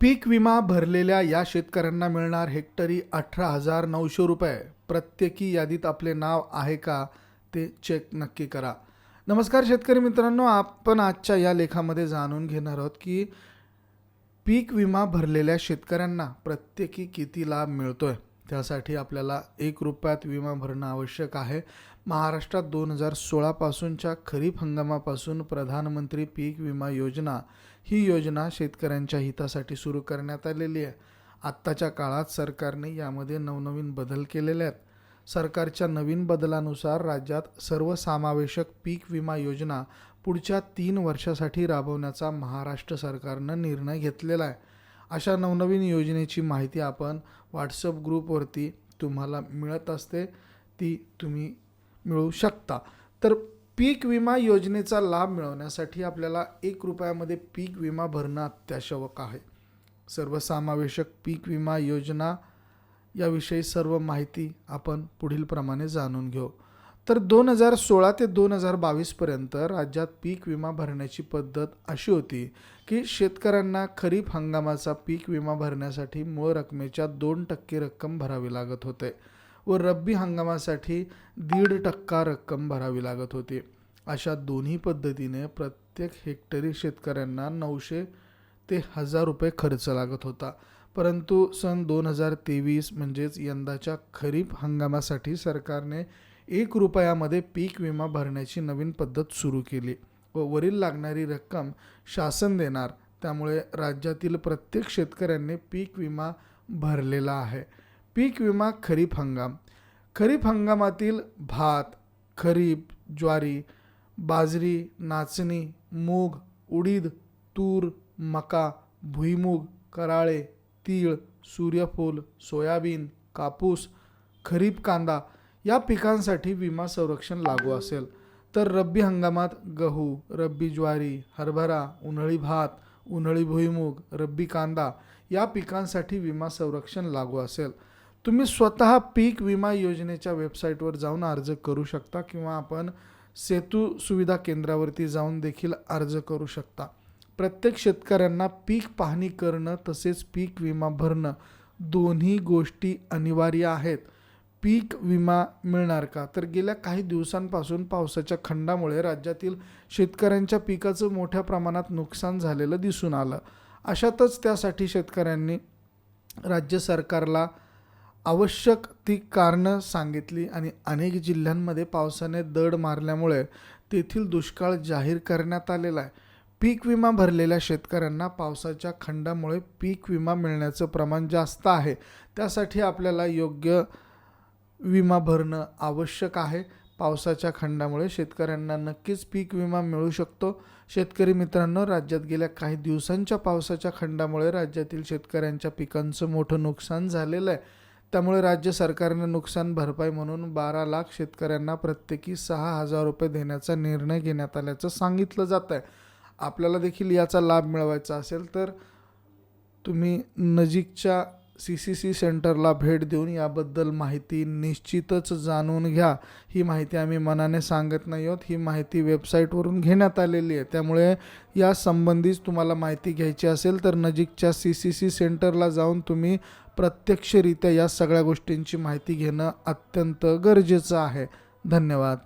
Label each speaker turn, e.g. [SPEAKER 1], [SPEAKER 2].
[SPEAKER 1] पीक विमा भरलेल्या या शेतकऱ्यांना मिळणार हेक्टरी अठरा हजार नऊशे रुपये. प्रत्येकी यादीत आपले नाव आहे का ते चेक नक्की करा. नमस्कार शेतकरी मित्रांनो आपण आजच्या या लेखामध्ये जाणून घेणार आहोत की पीक विमा भरलेल्या शेतकऱ्यांना प्रत्येकी किती लाभ मिळतोय? त्यासाठी आपल्याला एक रुपयात विमा भरणं आवश्यक आहे. महाराष्ट्रात दोन हजार सोळापासूनच्या खरीप हंगामापासून प्रधानमंत्री पीक विमा योजना ही योजना शेतकऱ्यांच्या हितासाठी सुरू करण्यात आलेली आहे. आत्ताच्या काळात सरकारने यामध्ये नवनवीन बदल केलेले आहेत. सरकारच्या नवीन बदलानुसार राज्यात सर्वसमावेशक पीक विमा योजना पुढच्या तीन वर्षासाठी राबवण्याचा महाराष्ट्र सरकारनं निर्णय घेतलेला आहे. अशा नवनवीन योजनेची माहिती आपण व्हॉट्सअप ग्रुपवरती तुम्हाला मिळत असते. ती तुम्ही मिळू शकता. तर पीक विमा योजनेचा लाभ मिळवण्यासाठी आपल्याला एक रुपयामध्ये पीक विमा भरणं अत्यावश्यक आहे. सर्वसमावेशक पीक विमा योजना याविषयी सर्व माहिती आपण पुढील प्रमाणे जाणून घेऊ. तर दोन हजार सोळा ते दोन हजार बावीसपर्यंत राज्यात पीक विमा भरण्याची पद्धत अशी होती की शेतकऱ्यांना खरीप हंगामाचा पीक विमा भरण्यासाठी मूळ रकमेच्या दोन टक्के रक्कम भरावी लागत होते. व रब्बी हंगामासाठी दीड टक्का रक्कम भरावी लागत होती. अशा दोन्ही पद्धतीने प्रत्येक हेक्टरी शेतकऱ्यांना नऊशे ते हजार रुपये खर्च लागत होता. परंतु सन दोन हजार तेवीस म्हणजेच यंदाच्या खरीप हंगामासाठी सरकारने एक रुपयामध्ये पीक विमा भरण्याची नवीन पद्धत सुरू केली व वरील लागणारी रक्कम शासन देणार. त्यामुळे राज्यातील प्रत्येक शेतकऱ्यांनी पीक विमा भरलेला आहे. पीक विमा खरीप हंगाम. खरीप हंगामातील भात खरीप ज्वारी बाजरी नाचणी मूग उडीद तूर मका भुईमूग कराळे तीळ सूर्यफूल सोयाबीन कापूस खरीप कांदा या पिकांसाठी विमा संरक्षण लागू असेल. तर रब्बी हंगामात गहू रब्बी ज्वारी हरभरा उन्हाळी भात उन्हाळी भुईमूग रब्बी कांदा या पिकांसाठी विमा संरक्षण लागू असेल. तुम्ही स्वतः पीक विमा योजनेच्या वेबसाईटवर जाऊन अर्ज करू शकता किंवा आपण सेतू सुविधा केंद्रावरती जाऊन देखील अर्ज करू शकता. प्रत्येक शेतकऱ्यांना पीक पाहणी करणं तसेच पीक विमा भरणं दोन्ही गोष्टी अनिवार्य आहेत. पीक विमा मिळणार का? तर गेल्या काही दिवसांपासून पावसाच्या खंडामुळे राज्यातील शेतकऱ्यांच्या पिकाचं मोठ्या प्रमाणात नुकसान झालेलं दिसून आलं. अशातच त्यासाठी शेतकऱ्यांनी राज्य सरकारला आवश्यक ती कारणं सांगितली आणि अनेक जिल्ह्यांमध्ये पावसाने दड मारल्यामुळे तेथील दुष्काळ जाहीर करण्यात आलेला आहे. पीक विमा भरलेल्या शेतकऱ्यांना पावसाच्या खंडामुळे पीक विमा मिळण्याचं प्रमाण जास्त आहे. त्यासाठी आपल्याला योग्य विमा भरणं आवश्यक आहे. पावसाच्या खंडामुळे शेतकऱ्यांना नक्कीच पीक विमा मिळू शकतो. शेतकरी मित्रांनो राज्यात गेल्या काही दिवसांच्या पावसाच्या खंडामुळे राज्यातील शेतकऱ्यांच्या पिकांचं मोठं नुकसान झालेलं आहे. त्यामुळे राज्य सरकारने नुकसान भरपाई म्हणून बारा लाख शेतकऱ्यांना प्रत्येकी सहा हजार रुपये देण्याचा निर्णय घेण्यात आल्याचं सांगितलं जात आहे. आपल्याला देखील याचा लाभ मिळवायचा असेल तर तुम्ही नजीकच्या सी सी सी सेंटरला भेट देऊन याबद्दल माहिती निश्चितच जाणून घ्या. ही माहिती आम्ही मनाने सांगत नाही आहोत. ही माहिती वेबसाईटवरून घेण्यात आलेली आहे. त्यामुळे या संबंधीच तुम्हाला माहिती घ्यायची असेल तर नजीकच्या सी सी सी सेंटरला जाऊन तुम्ही प्रत्यक्षरित्या या सगळ्या गोष्टींची माहिती घेणं अत्यंत गरजेचं आहे. धन्यवाद.